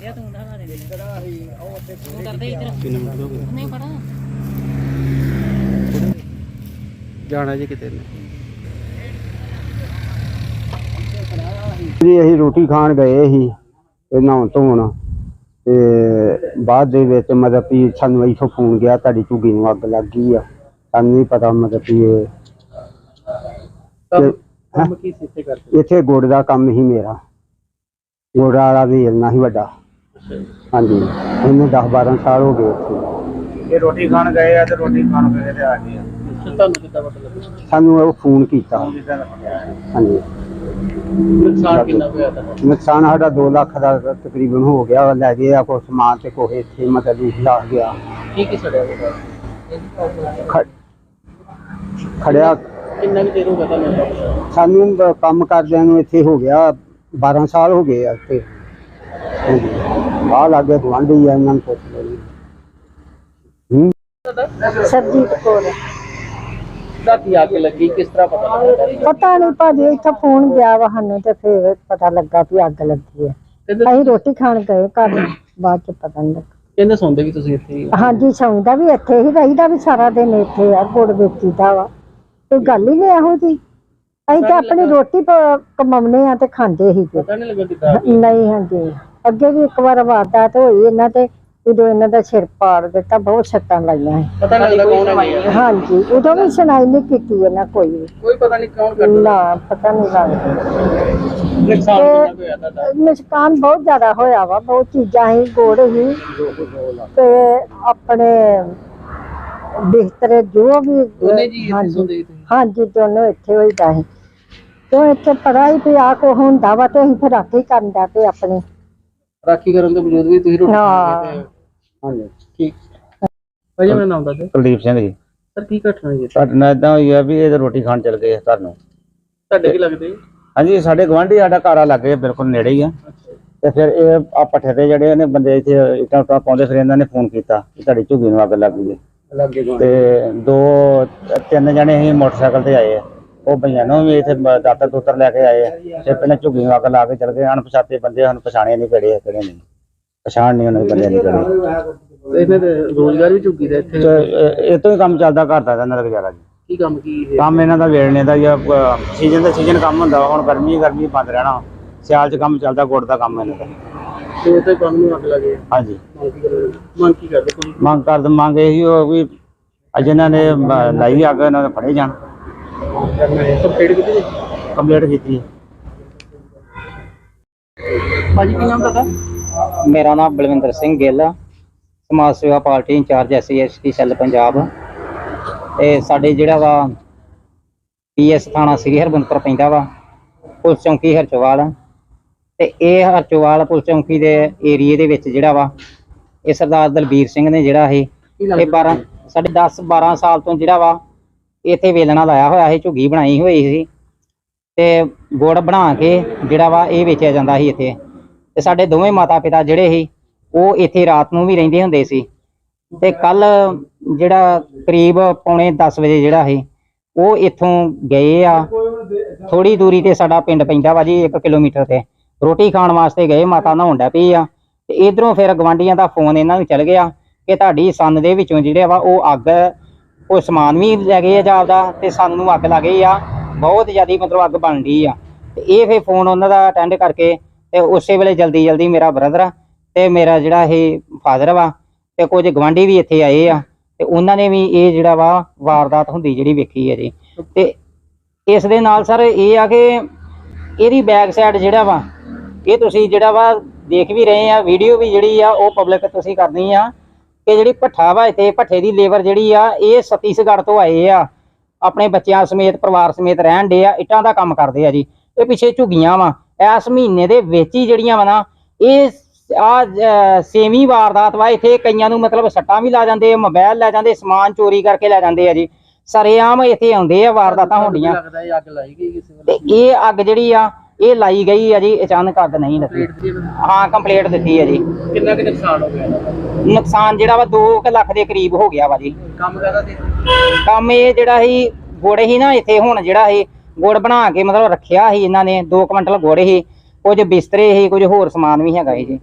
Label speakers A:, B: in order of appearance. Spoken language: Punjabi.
A: ਗਿਆ ਤੂੰ ਦਾ। ਦੇ ਤੂੰ ਕਰਦੇ ਇੱਧਰ।
B: ਕਿੰਨੇ ਮਿੰਟ ਹੋ ਗਏ?
A: ਨਹੀਂ ਪੜਾ
B: ਜਾਣਾ ਜੀ ਕਿਤੇ ਨੇ
C: ਜੀ ਅਸੀਂ ਰੋਟੀ ਖਾਣ ਗਏ ਸੀ ਇਹ ਨਹਾਉਣ ਧੋਣ। ਤੇ ਬਾਅਦ ਦੇ ਵਿੱਚ ਮਤਲਬ ਵੀ ਸਾਨੂੰ ਇੱਥੋਂ ਫੋਨ ਗਿਆ ਤੁਹਾਡੀ ਝੁੱਗੀ ਨੂੰ ਅੱਗ ਲੱਗ ਗਈ ਆ। ਸਾਨੂੰ ਨਹੀਂ ਪਤਾ ਮਤਲਬ ਵੀ ਇਹ ਤੇ-
B: ਕੰਮ ਕੀ ਸੀ ਇੱਥੇ ਕਰਦੇ?
C: ਇੱਥੇ ਗੁੜ ਦਾ ਕੰਮ ਹੀ ਮੇਰਾ। ਗੁੜ ਵਾਲਾ ਵੇਲਣਾ ਸੀ ਵੱਡਾ। ਹਾਂਜੀ। ਇਹਨੂੰ 10 12 ਸਾਲ ਹੋ ਗਏ ਇੱਥੇ।
D: ਇਹ ਰੋਟੀ ਖਾਣ ਗਏ ਆ ਤੇ ਰੋਟੀ ਖਾਣ ਗਏ ਤੇ ਆ ਗਏ ਆ।
B: ਤੁਹਾਨੂੰ ਕਿੱਦਾਂ ਪਤਾ
C: ਸਾਨੂੰ ਉਹ ਫੋਨ ਕੀਤਾ।
D: ਜਿੱਦਾਂ।
C: ਹਾਂਜੀ।
B: ਨੁਕਸਾਨ ਕਿੰਨਾ ਹੋਇਆ ਤੁਹਾਡਾ?
C: ਨੁਕਸਾਨ ਸਾਡਾ 2 ਲੱਖ ਦਾ ਤਕਰੀਬਨ ਹੋ ਗਿਆ। ਲੈ ਗਏ ਆ ਕੋਈ ਸਮਾਨ ਤੇ ਕੋਈ ਇੱਥੇ ਮਤਲਬ ਲਾ ਗਿਆ।
B: ਕੀ ਕੀ ਸੜਿਆ ਹੋਇਆ?
C: ਖ- ਖੜਿਆ।
B: ਕਿੰਨਾ ਕੁ ਚਿਰ ਹੋ ਗਿਆ ਤੁਹਾਨੂੰ?
C: ਸਾਨੂੰ ਬ- ਕੰਮ ਕਰਦਿਆਂ ਨੂੰ ਇੱਥੇ ਹੋ ਗਿਆ। 12 ਸਾਲ ਹੋ ਗਏ ਆ ਇੱਥੇ। ਆ ਲੱਗੇ ਗਵਾਂਢੀ ਆ ਇਹਨਾਂ ਨੂੰ ਪੁੱਛ ਜੀ। ਹੂੰ?
E: ਸਰਜੀਤ ਕੌਰ।
B: ਰਾਤੀ ਅੱਗ ਲੱਗੀ? ਕਿਸ ਤਰ੍ਹਾਂ ਪਤਾ ਲੱਗਾ?
E: ਪਤਾ ਨਹੀਂ ਭਾਜੀ ਇੱਥੇ ਫੋਨ ਗਿਆ ਵਾ ਸਾਨੂੰ ਤੇ ਫਿਰ ਪਤਾ ਲੱਗਾ ਵੀ ਅੱਗ ਲੱਗੀ ਹੈ
B: ਕਹਿੰਦੇ
E: ਅਸੀਂ ਰੋਟੀ ਖਾਣ ਗਏ ਘਰ ਬਾਅਦ ਚ ਪਤਾ ਨਹੀਂ ਲੱਗਾ।
B: ਕਹਿੰਦੇ ਸੌਂਦੇ ਵੀ ਤੁਸੀਂ ਇੱਥੇ ਹੀ ਹੋ।
E: ਹਾਂਜੀ ਸੌਂਦਾ ਵੀ ਇੱਥੇ ਹੀ ਰਹੀਦਾ ਵੀ ਸਾਰਾ ਦਿਨ ਇੱਥੇ ਆ ਗੁੜ ਵੇਚੀਦਾ ਵਾ। ਕੋਈ ਗੱਲ ਹੀ ਨਹੀਂ ਇਹੋ ਜੀ ਅਸੀਂ ਤਾਂ ਆਪਣੀ ਰੋਟੀ ਪ- ਕਮਾਉਨੇ ਆ ਤੇ ਖਾਂਦੇ ਹੀ
B: ਪਤਾ ਨਹੀਂ ਲੱਗਾ ਕਿੱਦਾਂ
E: ਨਹੀਂ ਹਾਂਜੀ ਅੱਗੇ ਵੀ ਇੱਕ ਵਾਰ ਵਾਰਦਾਤ ਹੋਈ ਇਹਨਾਂ ਤੇ ਉਦੋਂ ਇਹਨਾਂ ਦਾ ਸਿਰ ਪਾੜ ਦਿੱਤਾ ਬਹੁਤ ਸੱਟਾਂ ਲਾਈਆਂ ਸੀ।
B: ਪਤਾ ਨਹੀਂ ਲੱਗਾ ਕੌਣ ਹੈ
E: ਹਾਂਜੀ ਉਦੋਂ ਵੀ ਸੁਣਾਈ ਨਹੀਂ ਕੀਤੀ ਇਹਨਾਂ ਕੋਈ ਵੀ।
B: ਕੋਈ ਪਤਾ ਨਹੀਂ ਕੌਣ ਕਰਦਾ।
E: ਨਾ ਪਤਾ ਨਹੀਂ ਲੱਗਦਾ।
B: ਨੁਕਸਾਨ ਕਿੰਨਾ ਕੁ ਹੋਇਆ ਤੁਹਾਡਾ?
E: ਨੁਕਸਾਨ ਬਹੁਤ ਜ਼ਿਆਦਾ ਹੋਇਆ ਵਾ ਬਹੁਤ ਚੀਜ਼ਾਂ ਹੀ ਗੋੜ ਹੀ ਤੇ ਆਪਣੇ ਬਿਸਤਰੇ ਜੋ ਵੀ
B: ਦੋਨੇ ਜੀ ਇੱਥੇ
E: ਹਾਂਜੀ
B: ਸੌਂਦੇ ਸੀ
E: ਹਾਂਜੀ ਦੋਨੋਂ ਇੱਥੇ ਹੋਈਦਾ ਹੈ ਕਿਉਂ ਇੱਥੇ ਪੜਾਈ ਤੇ ਆ ਕੋ ਹੁੰਦਾ ਵਾ ਤੇ ਅਸੀਂ ਫਿਰ ਰਾਖੀ ਕਰਨ ਦਾ ਤੇ ਆਪਣੀ
B: ਰਾਖੀ ਕਰਨ ਦੇ ਵਜੂਦ ਵੀ ਤੁਸੀਂ ਰੋਟੀ
E: ਹਾਂ।
B: ਖਾਂਦੇ ਤੇ
C: ਹਾਂਜੀ
B: ਠੀਕ। ਭਾਜੀ ਮੇਰਾ ਨਾਮ ਦੱਸ ਦਿਓ।
D: ਕੁਲਦੀਪ ਸਿੰਘ ਜੀ।
B: ਸਰ ਕੀ ਘਟਨਾ ਜੀ?
D: ਸਾਡੇ ਨਾਲ ਇਦਾਂ ਹੋਈ ਆ ਵੀ ਇਹ ਤਾਂ ਰੋਟੀ ਖਾਣ ਚਲ ਗਏ ਘਰ ਨੂੰ।
B: ਤੁਹਾਡੇ ਕੀ ਲੱਗਦੇ? ਜੀ?
D: ਹਾਂਜੀ ਸਾਡੇ ਗਵਾਂਢੀ ਸਾਡਾ ਘਰ ਆ ਲੱਗੇ ਬਿਲਕੁਲ ਨੇੜੇ ਹੀ ਆ। ਤੇ ਫਿਰ ਇਹ ਆ ਪੱਠੇ ਤੇ ਜਿਹੜੇ ਨੇ ਬੰਦੇ ਇੱਥੇ ਇੱਟਾਂ ਉੱਟਾਂ ਪਾਉਂਦੇ ਫਿਰ ਇਹਨਾਂ ਨੇ ਫੋਨ ਕੀਤਾ ਕਿ ਤੁਹਾਡੀ ਝੁੱਗੀ ਨੂੰ ਅੱਗ ਲੱਗ ਗਈ ਹੈ।
C: ਲੱਗੇ ਗਏ
D: ਤੇ ਦੋ ਤਿੰਨ ਜਣੇ ਅਸੀਂ ਮੋਟਰਸਾਈਕਲ ਤੇ ਆਏ ਆ। ਉਹ ਭਈਆਂ ਨੂੰ ਵੀ ਇੱਥੇ ਦਾਤਰ ਦੂਤਰ ਲੈ ਕੇ ਆਏ ਆ। ਤੇ ਪਹਿਲਾਂ ਝੁੱਗੀ ਨੂੰ ਅੱਗ ਲਾ ਕੇ ਚਲ ਗਏ। ਅਣਪਛਾਤੇ ਬੰਦੇ ਸਾਨੂੰ ਪਛਾਣੇ ਨਹੀਂ ਆ ਕਿਹੜੇ ਨਹੀਂ। ਪਛਾਣ ਨਹੀਂ ਉਹਨਾਂ ਦੇ ਬੰਦਿਆਂ ਦੀ ਕਿਹੜੇ
B: ਤੇ ਇਹਨਾਂ ਦੇ ਰੋਜ਼ਗਾਰ ਵੀ ਝੁੱਗੀ ਦਾ ਇੱਥੇ?
D: ਤੇ ਇਹ- ਇਹ ਤੋਂ ਹੀ ਕੰਮ ਚੱਲਦਾ ਘਰ ਦਾ ਇਹਨਾਂ ਦਾ ਗੁਜ਼ਾਰਾ ਜੀ।
B: ਕੀ ਕੰਮ ਕੀ ਹੈ
D: ਕੰਮ ਇਹਨਾਂ ਦਾ ਵੇਲਣੇ ਦਾ ਜਾਂ ਸੀਜ਼ਨ ਦਾ ਸੀਜ਼ਨ ਕੰਮ ਹੁੰਦਾ ਵਾ, ਹੁਣ ਗਰਮੀ ਗਰਮੀ ਬੰਦ ਰਹਿਣਾ। ਸਿਆਲ 'ਚ ਕੰਮ ਚੱਲਦਾ ਗੁੜ ਦਾ ਕੰਮ ਇਹਨਾਂ ਦਾ।
B: ਤੇ ਉੱਥੇ ਕੰਮ ਨੂੰ ਅੱਗ ਲੱਗੇ
D: ਹਾਂਜੀ।
B: ਮੰਗ ਕੀ ਕਰਦੇ? ਮੰਗ ਕੀ ਕਰਦੇ ਕੋਈ?
D: ਮੰਗ ਕਰਦੇ ਮੰਗ ਇਹੀ ਹੋ ਵੀ ਅੱਜ ਇਹਨਾਂ ਨੇ ਮ- ਲਾਈ ਅੱਗ ਇਹਨਾਂ ਨੇ ਫੜੇ ਜਾਣ।
B: ਕੰਪਲੀਟ ਕੀਤੀ ਜੀ?
D: ਕੰਪਲੀਟ ਕੀਤੀ ਹੈ।
B: ਭਾਜੀ ਕੀ ਨਾਮ ਤੁਹਾਡਾ?
F: ਮੇਰਾ ਨਾਮ ਬਲਵਿੰਦਰ ਸਿੰਘ ਗਿੱਲ ਆ, Samaj Sewa party incharge SC ST cell Punjab. ਤੇ ਸਾਡੇ ਜਿਹੜਾ ਵਾ ਪੀਐਸ ਥਾਣਾ ਸ੍ਰੀ ਹਰਬੰਦਪੁਰ ਪੈਂਦਾ ਵਾ ਪੁਲਿਸ ਚੌਂਕੀ ਹਰਚੋਵਾਲ ਤੇ ਇਹ ਹਰਚੋਵਾਲ ਪੁਲਿਸ ਚੌਂਕੀ ਦੇ ਏਰੀਏ ਦੇ ਵਿੱਚ ਜਿਹੜਾ ਵਾ ਇਹ ਸਰਦਾਰ ਦਲਬੀਰ ਸਿੰਘ ਨੇ ਜਿਹੜਾ ਇਹ ਇਹ 12 ਸਾਡੇ 10 12 ਸਾਲ ਤੋਂ ਜਿਹੜਾ ਵਾ ਇੱਥੇ ਵੇਲਣਾ ਲਾਇਆ ਹੋਇਆ ਸੀ, ਝੁੱਗੀ ਬਣਾਈ ਹੋਈ ਸੀ। ਤੇ ਗੁੜ ਬਣਾ ਕੇ ਜਿਹੜਾ ਵਾ ਇਹ ਵੇਚਿਆ ਜਾਂਦਾ ਸੀ ਇੱਥੇ। ਤੇ ਸਾਡੇ ਦੋਵੇਂ ਮਾਤਾ ਪਿਤਾ ਜਿਹੜੇ ਸੀ, ਉਹ ਇੱਥੇ ਰਾਤ ਨੂੰ ਵੀ ਰਹਿੰਦੇ ਹੁੰਦੇ ਸੀ। ਤੇ ਕੱਲ ਜਿਹੜਾ ਕਰੀਬ ਪੌਣੇ 10 ਵਜੇ ਜਿਹੜਾ ਸੀ, ਉਹ ਇੱਥੋਂ ਗਏ ਆ। ਥੋੜੀ ਦੂਰੀ ਤੇ ਸਾਡਾ ਪਿੰਡ ਪੈਂਦਾ ਵਾ ਜੀ 1 ਕਿਲੋਮੀਟਰ ਤੇ। ਰੋਟੀ ਖਾਣ ਵਾਸਤੇ ਗਏ, ਮਾਤਾ ਨਹਾਉਣ ਡੈ ਪਈ ਆ। ਤੇ ਇਧਰੋਂ ਫਿਰ ਗਵਾਂਡੀਆਂ ਦਾ ਫੋਨ ਇਹਨਾਂ ਨੂੰ ਚੱਲ ਗਿਆ ਕਿ ਤੁਹਾਡੀ ਸੰਨ ਦੇ ਵਿੱਚੋਂ ਜਿਹੜੇ ਵਾ ਉਹ ਅੱਗ ਉਹ ਸਮਾਨ ਵੀ ਲੈ ਗਏ ਆ ਜਾਪਦਾ ਤੇ ਸਾਨੂੰ ਅੱਗ ਲੱਗ ਗਈ ਆ, ਬਹੁਤ ਜ਼ਿਆਦੀ ਮਤਲਬ ਅੱਗ ਬਣ ਗਈ ਆ। ਤੇ ਇਹ ਫੇ ਫੋਨ ਉਹਨਾਂ ਦਾ ਅਟੈਂਡ ਕਰਕੇ ਤੇ ਉਸੇ ਵੇਲੇ ਜਲਦੀ ਜਲਦੀ ਮੇਰਾ ਬ੍ਰਦਰ ਤੇ ਮੇਰਾ ਜਿਹੜਾ ਇਹ ਫਾਦਰ ਵਾ ਤੇ ਕੁਝ ਗਵਾਂਢੀ ਵੀ ਇੱਥੇ ਆਏ ਆ ਤੇ ਉਹਨਾਂ ਨੇ ਵੀ ਇਹ ਜਿਹੜਾ ਵਾ ਵਾਰਦਾਤ ਹੁੰਦੀ ਜਿਹੜੀ ਵੇਖੀ ਹੈ ਜੀ। ਤੇ ਇਸ ਦੇ ਨਾਲ ਸਰ ਇਹ ਆ ਕਿ ਇਹਦੀ ਬੈਕ ਸਾਈਡ ਜਿਹੜਾ ਵਾ, ਇਹ ਤੁਸੀਂ ਜਿਹੜਾ ਵਾ ਦੇਖ ਵੀ ਰਹੇ ਆ ਵੀਡੀਓ ਵੀ ਜਿਹੜੀ ਆ ਉਹ ਪਬਲਿਕ ਤੁਸੀਂ ਕਰਨੀ ਆ। ਕਿ ਜਿਹੜੀ ਭੱਠਾ ਵਾ ਇੱਥੇ ਭੱਠੇ ਦੀ ਲੇਬਰ ਜਿਹੜੀ ਆ ਇਹ ਛੱਤੀਸਗੜ੍ਹ ਤੋਂ ਆਏ ਆ। ਆਪਣੇ ਬੱਚਿਆਂ ਸਮੇਤ ਪਰਿਵਾਰ ਸਮੇਤ ਰਹਿਣ ਦੇ ਆ ਇੱਟਾਂ ਦਾ ਕੰਮ ਕਰਦੇ ਆ ਜੀ। ਇਹ ਪਿੱਛੇ ਝੁੱਗੀਆਂ ਵਾ। ਇਸ ਮਹੀਨੇ ਦੇ ਵਿੱਚ ਹੀ ਜਿਹੜੀਆਂ ਵਾ ਨਾ ਇਹ ਆ ਸੇਵੀਂ ਵਾਰਦਾਤ ਵਾ। ਇੱਥੇ ਕਈਆਂ ਨੂੰ ਮਤਲਬ ਸੱਟਾਂ ਵੀ ਲਾ ਜਾਂਦੇ ਆ ਮੋਬਾਈਲ ਲੈ ਜਾਂਦੇ ਸਮਾਨ ਚੋਰੀ ਕਰਕੇ ਲੈ ਜਾਂਦੇ ਆ ਜੀ। ਸਰੇਆਮ ਇੱਥੇ ਆਉਂਦੇ ਆ ਵਾਰਦਾਤਾਂ ਹੁੰਦੀਆਂ।
B: ਲੱਗਦਾ ਇਹ ਅੱਗ ਲਾਈ ਗਈ ਕਿਸੇ
F: ਤੇ ਇਹ ਅੱਗ ਜਿਹੜੀ ਆ ਇਹ ਲਾਈ ਗਈ ਆ ਜੀ ਅਚਾਨਕ ਅੱਗ ਨਹੀਂ ਲੱਗੀ। ਹਾਂ ਕੰਪਲੀਟ ਦਿੱਤੀ ਆ ਜੀ।
B: ਕਿੰਨਾ ਕਿ ਨੁਕਸਾਨ ਹੋ ਗਿਆ?
F: ਨੁਕਸਾਨ ਜਿਹੜਾ ਵਾ 2 ਲੱਖ ਦੇ ਕਰੀਬ ਹੋ ਗਿਆ ਵਾ ਜੀ।
B: ਕੰਮ ਕਰਦਾ ਸੀ?
F: ਕੰਮ ਇਹ ਜਿਹੜਾ ਸੀ ਗੁੜ ਹੀ ਨਾ ਇੱਥੇ ਹੁਣ ਜਿਹੜਾ ਸੀ ਗੁੜ ਬਣਾ ਕੇ ਮਤਲਬ ਰੱਖਿਆ ਸੀ ਇਹਨਾਂ ਨੇ 2 ਕੁਇੰਟਲ ਗੁੜ ਸੀ ਕੁਝ ਬਿਸਤਰੇ ਸੀ ਕੁਝ ਹੋਰ ਸਮਾਨ ਵੀ ਹੈਗਾ ਸੀ ਜੀ।